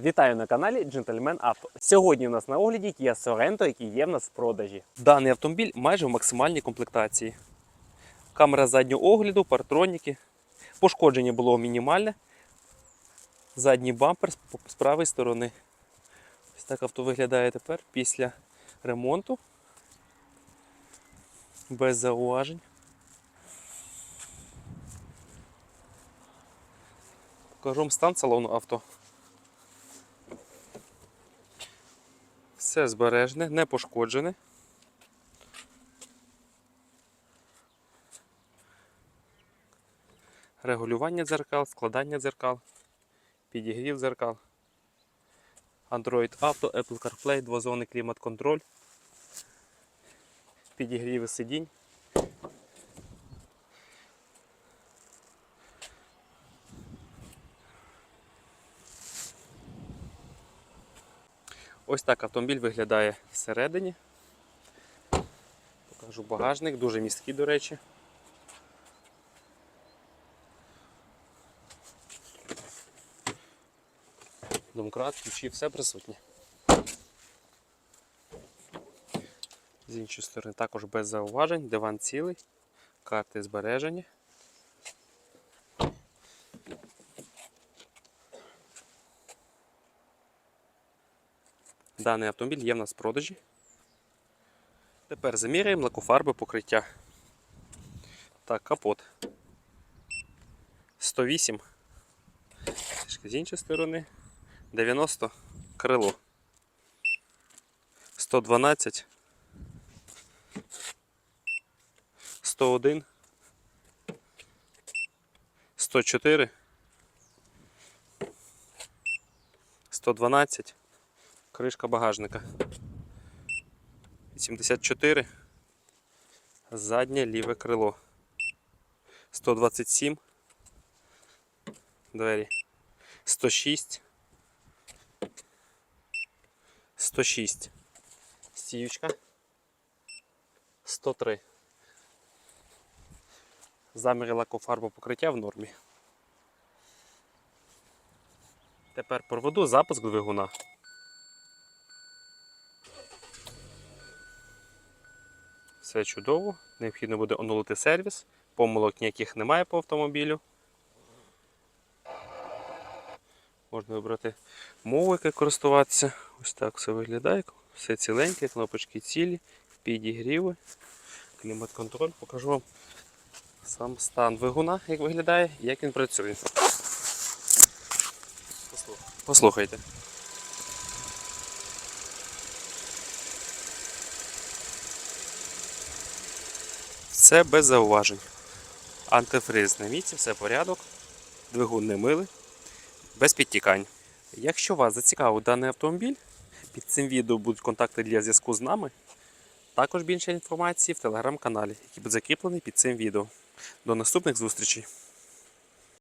Вітаю на каналі Gentleman Auto. Сьогодні у нас на огляді Kia Sorento, який є в нас в продажі. Даний автомобіль майже в максимальній комплектації. Камера заднього огляду, партроніки. Пошкодження було мінімальне. Задній бампер з з правої сторони. Ось так авто виглядає тепер після ремонту. Без зауважень. Покажу вам стан салону авто. Все збережне, не пошкоджене. Регулювання дзеркал, складання дзеркал, підігрів дзеркал, Android Auto, Apple CarPlay, двозонний клімат-контроль, підігріви сидінь. Ось так автомобіль виглядає всередині. Покажу багажник, дуже місткий, до речі. Домкрат, ключі, все присутнє. З іншої сторони також без зауважень, диван цілий, карти збережені. Даний автомобіль є в нас в продажі. Тепер заміряємо лакофарби покриття. Так, капот. 108. Трішки з іншої сторони. 90 крило. 112. 101. 104. 112. Кришка багажника. 84. Заднє ліве крило. 127. Двері. 106. 106. Стіючка. 103. Заміри лакофарбу покриття в нормі. Тепер проведу запуск двигуна. Все чудово. Необхідно буде оновити сервіс. Помилок ніяких немає по автомобілю. Можна вибрати мову, яка користуватися. Ось так все виглядає. Все ціленьке, кнопочки цілі, підігріви, клімат-контроль. Покажу вам сам стан двигуна, як виглядає як він працює. Послухайте. Все без зауважень. Антифриз на все порядок. Двигун не милий, без підтікань. Якщо вас зацікавив даний автомобіль, під цим відео будуть контакти для зв'язку з нами. Також більше інформації в телеграм-каналі, який буде закріплений під цим відео. До наступних зустрічей!